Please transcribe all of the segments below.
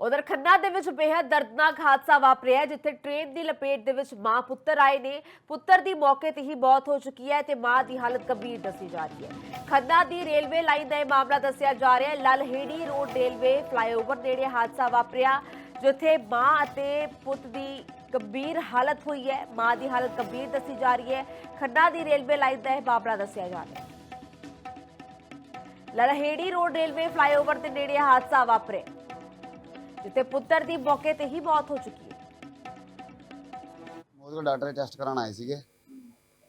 ਉਧਰ ਖੰਨਾ ਦੇ ਵਿੱਚ ਬੇहद ਦਰਦਨਾਕ ਹਾਦਸਾ ਵਾਪਰਿਆ ਜਿੱਥੇ ਟ੍ਰੇਨ ਦੀ ਲਪੇਟ ਦੇ ਵਿੱਚ ਮਾਂ ਪੁੱਤਰ ਆਏ ਨੇ। ਪੁੱਤਰ ਦੀ ਮੌਕੇ ਤੇ ਹੀ ਮੌਤ ਹੋ ਚੁੱਕੀ ਹੈ ਤੇ ਮਾਂ ਦੀ ਹਾਲਤ ਗੰਭੀਰ ਦੱਸੀ ਜਾ ਰਹੀ ਹੈ। ਖੰਨਾ ਦੀ ਰੇਲਵੇ ਲਾਈਨ ਦਾ ਇਹ ਮਾਮਲਾ ਦੱਸਿਆ ਜਾ ਰਿਹਾ ਹੈ। ਲਲਹੇੜੀ ਰੋਡ ਰੇਲਵੇ ਫਲਾਈਓਵਰ ਨੇੜੇ ਹਾਦਸਾ ਵਾਪਰਿਆ, ਜਿੱਥੇ ਮਾਂ ਅਤੇ ਪੁੱਤ ਦੀ ਗੰਭੀਰ ਹਾਲਤ ਹੋਈ ਹੈ। ਮਾਂ ਦੀ ਹਾਲਤ ਗੰਭੀਰ ਦੱਸੀ ਜਾ ਰਹੀ ਹੈ। ਖੰਨਾ ਦੀ ਰੇਲਵੇ ਲਾਈਨ ਦਾ ਇਹ ਮਾਮਲਾ ਦੱਸਿਆ ਜਾ ਰਿਹਾ ਹੈ। ਲਲਹੇੜੀ ਰੋਡ ਰੇਲਵੇ ਫਲਾਈਓਵਰ ਦੇ ਨੇੜੇ ਹਾਦਸਾ ਵਾਪਰਿਆ। ਜਿੱਥੇ ਪੁੱਤਰ ਦੀ ਮੌਕੇ ਤੇ ਹੀ ਮੌਤ ਹੋ ਚੁੱਕੀ ਹੈ। ਉਹਦੇ ਕੋਲ ਡਾਕਟਰ ਟੈਸਟ ਕਰਾਉਣ ਆਏ ਸੀਗੇ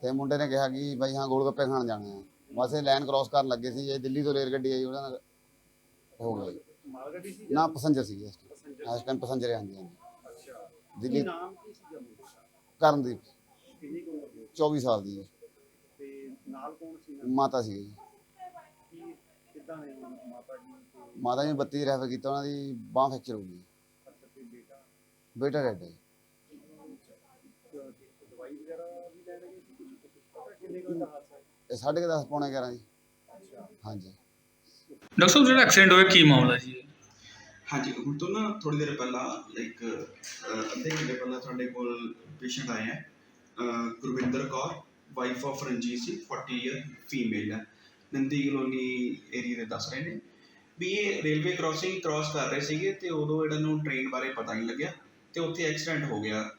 ਤੇ ਮੁੰਡੇ ਨੇ ਕਿਹਾ ਕਿ ਭਾਈ ਹਾਂ ਗੋਲ ਗੱਪੇ ਖਾਣ ਜਾਣਾ ਹੈ। ਬਸ ਇਹ ਲਾਈਨ ਕ੍ਰਾਸ ਕਰਨ ਲੱਗੇ ਸੀ ਇਹ ਦਿੱਲੀ ਤੋਂ ਰੇਲ ਗੱਡੀ ਆਈ ਉਹਦਾ ਨਾਲ ਹੋ ਸੀ ਨਾ ਪੈਸੇਂਜਰ ਸੀਗੇ ਇਸ ਟਾਈਮ ਪੈਸੇਂਜਰ ਆਂਦੇ ਹਨ ਅੱਛਾ। ਦਿੱਲੀ ਨਾਮ ਕੀ ਸੀ ਜੰਮੂ ਦਾ? ਕਰਨਦੀਪ। ਕਿੰਨੀ ਕੁ ਉਮਰ ਦੀ 24 ਸਾਲ ਦੀ ਹੈ। ਤੇ ਨਾਲ ਕੌਣ ਸੀ? ਮਾਤਾ ਸੀਗੇ। ਜੀ ਕਿੱਦਾਂ ਮਾਤਾ ਜੀ ਤੇ ਮਾਤਾ ਜੀ ਨੇ 32 ਰੈਫਰ ਕੀਤਾ ਉਹਨਾਂ ਦੀ ਬਾਹ ਫ੍ਰੈਕਚਰ ਹੋ ਗਈ। ਅੱਛਾ ਤੇ ਬੇਟਾ? ਬੇਟਾ ਡੈਡ ਹੈ। ਅਹ, ਦਵਾਈ ਵਗੈਰਾ ਵੀ ਲੈਣ ਗਏ ਸੀ ਕੁਝ ਕੁਝ ਪਤਾ ਕਿੰਨੇ ਕੁ ਦਾ ਹਾਦਸਾ ਹੈ? ਇਹ ਸਾਢੇ ਕੁ ਦਸ ਪੌਣੇ 11 ਜੀ। ਅੱਛਾ। ਹਾਂਜੀ। ਡਾਕਟਰ ਸਾਹਿਬ ਜਿਹੜਾ ਐਕਸੀਡੈਂਟ ਹੋਇਆ ਕੀ ਮਾਮਲਾ ਜੀ? ਇਹ? ਹਾਂਜੀ ਹੁਣ ਤੋਂ ਨਾ ਥੋੜੀ ਦੇਰ ਪਹਿਲਾਂ ਲਾਈਕ ਅੱਧੇ ਘੰਟੇ ਪਹਿਲਾਂ ਤੁਹਾਡੇ ਕੋਲ ਪੇਸ਼ੈਂਟ ਆਏ ਹੈ ਅਹ, Gurvinder Kaur wife of Ranjit Singh 40 year female ਹੈ। ਨੰਦੀ ਕਲੋਨੀ ਏਰੀਆ ਦੇ ਦੱਸ ਰਹੇ ਨੇ ਵੀ ਇਹ ਰੇਲਵੇ ਕ੍ਰਾਸਿੰਗ ਕ੍ਰਾਸ ਕਰ ਰਹੇ ਸੀਗੇ ਤੇ ਉਦੋਂ ਇਹਨਾਂ ਨੂੰ ਟ੍ਰੇਨ ਬਾਰੇ ਪਤਾ ਨਹੀਂ ਲੱਗਿਆ ਤੇ ਉੱਥੇ ਐਕਸੀਡੈਂਟ ਹੋ ਗਿਆ।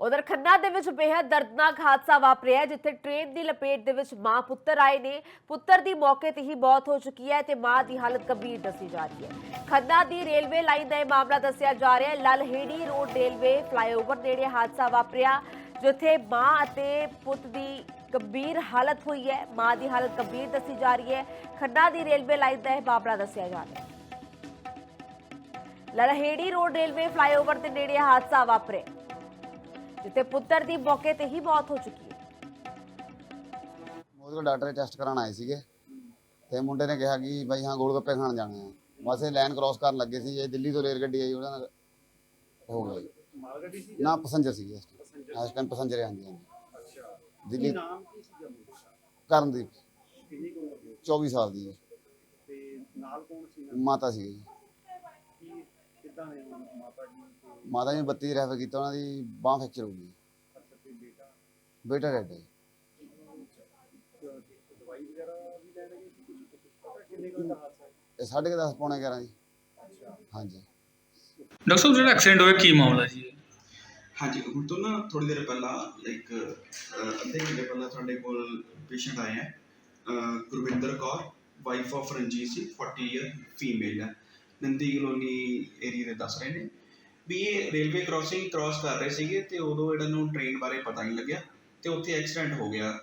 ਉਧਰ ਖੰਨਾ ਦੇ ਵਿੱਚ ਬੇहद ਦਰਦਨਾਕ ਹਾਦਸਾ ਵਾਪਰਿਆ ਜਿੱਥੇ ਟ੍ਰੇਨ ਦੀ ਲਪੇਟ ਦੇ ਵਿੱਚ ਮਾਂ ਪੁੱਤਰ ਆਏ ਨੇ। ਪੁੱਤਰ ਦੀ ਮੌਕੇ ਤੇ ਹੀ ਮੌਤ ਹੋ ਚੁੱਕੀ ਹੈ ਤੇ ਮਾਂ ਦੀ ਹਾਲਤ ਗੰਭੀਰ ਦੱਸੀ ਜਾ ਰਹੀ ਹੈ। ਖੰਨਾ ਦੀ ਰੇਲਵੇ ਲਾਈਨ ਦਾ ਇਹ ਮਾਮਲਾ ਦੱਸਿਆ ਜਾ ਰਿਹਾ ਹੈ। ਲਲਹੇੜੀ ਰੋਡ ਰੇਲਵੇ ਫਲਾਈਓਵਰ ਨੇੜੇ ਹਾਦਸਾ ਵਾਪਰਿਆ। ਜਿੱਥੇ ਮਾਂ ਅਤੇ ਪੁੱਤ ਦੀ ਗੰਭੀਰ ਹਾਲਤ ਹੋਈ ਹੈ, ਮਾਂ ਦੀ ਹਾਲਤ ਗੰਭੀਰ ਦੱਸੀ ਜਾ ਰਹੀ ਹੈ। ਖੰਨਾ ਦੀ ਰੇਲਵੇ ਲਾਈਨ ਦਾ ਇਹ ਮਾਮਲਾ ਦੱਸਿਆ ਜਾ ਰਿਹਾ ਹੈ। ਲਲਹੇੜੀ ਰੋਡ ਰੇਲਵੇ ਫਲਾਈਓਵਰ ਦੇ ਨੇੜੇ ਹਾਦਸਾ ਵਾਪਰਿਆ, ਜਿੱਥੇ ਪੁੱਤਰ ਦੀ ਮੌਕੇ ਤੇ ਹੀ ਮੌਤ ਹੋ ਚੁੱਕੀ ਹੈ। ਉਹਦੇ ਕੋਲ ਡਾਕਟਰ ਟੈਸਟ ਕਰਾਉਣ ਆਏ ਸੀਗੇ, ਤੇ ਮੁੰਡੇ ਨੇ ਕਿਹਾ ਕਿ ਭਾਈ ਹਾਂ ਗੋਲ ਗੱਪੇ ਖਾਣ ਜਾਣਾ ਹੈ। ਬਸ ਲਾਈਨ ਕ੍ਰਾਸ ਕਰਨ ਲੱਗੇ ਸੀ, ਇਹ ਦਿੱਲੀ ਤੋਂ ਰੇਲ ਗੱਡੀ ਆਈ, ਉਹਦਾ ਨਾਲ ਹੋ ਗਿਆ। ਨਾ ਪੈਸੇਂਜਰ ਸੀਗੇ ਪੈਸੇਂਜਰ ਇਸ ਟਾਈਮ ਪੈਸੇਂਜਰ ਆਂਦੇ ਹਨ ਅੱਛਾ। ਦਿੱਲੀ ਨਾਮ ਕੀ ਸੀ ਜੰਮੂ ਦਾ? ਕਰਨਦੀਪ। ਕਿੰਨੀ ਕੁ ਉਮਰ ਦੀ 24 ਸਾਲ ਦੀ ਹੈ। ਤੇ ਨਾਲ ਕੌਣ ਸੀ? ਮਾਤਾ ਸੀਗੇ ਜੀ। ਕੀ ਕਿੱਦਾਂ ਹੈ ਹੁਣ ਮਾਤਾ ਜੀ? ਮਾਤਾ ਜੀ ਨੇ 32 ਰੈਫਰ ਕੀਤਾ ਉਹਨਾਂ ਦੀ ਬਾਹ ਫ੍ਰੈਕਚਰ ਹੋ ਗਈ। ਅੱਛਾ ਤੇ ਬੇਟਾ? ਬੇਟਾ ਡੈਡ ਹੈ ਦਵਾਈ ਵਗੈਰਾ ਵੀ ਲੈਣ ਗਏ ਸੀ ਕੁਝ ਕਿੰਨੇ ਕੁ ਦਾ ਹਾਦਸਾ ਹੈ? ਇਹ ਸਾਢੇ ਕੁ ਦਸ ਪੌਣੇ 11 ਜੀ। ਅੱਛਾ। ਹਾਂਜੀ। ਡਾਕਟਰ ਸਾਹਿਬ ਜਿਹੜਾ ਐਕਸੀਡੈਂਟ ਹੋਇਆ ਕੀ ਮਾਮਲਾ ਜੀ? ਹਾਂਜੀ, ਹੁਣ ਤੋਂ ਨਾ ਥੋੜੀ ਦੇਰ ਪਹਿਲਾਂ ਲਾਈਕ ਅੱਧੇ ਘੰਟੇ ਪਹਿਲਾਂ ਤੁਹਾਡੇ ਕੋਲ ਪੇਸ਼ੈਂਟ ਆਏ ਹੈ Gurvinder Kaur wife of Ranjit Singh 40 year female ਹੈ ਨੰਦੀ ਕਲੋਨੀ ਏਰੀਆ ਦੇ ਦੱਸ ਰਹੇ ਨੇ। ਵੀ ਇਹ ਰੇਲਵੇ ਕ੍ਰਾਸਿੰਗ ਕ੍ਰਾਸ ਕਰ ਰਹੇ ਸੀਗੇ ਤੇ ਉਦੋਂ ਇਹਨਾਂ ਨੂੰ ਟ੍ਰੇਨ ਬਾਰੇ ਪਤਾ ਨਹੀਂ ਲੱਗਿਆ ਤੇ ਉੱਥੇ ਐਕਸੀਡੈਂਟ ਹੋ ਗਿਆ।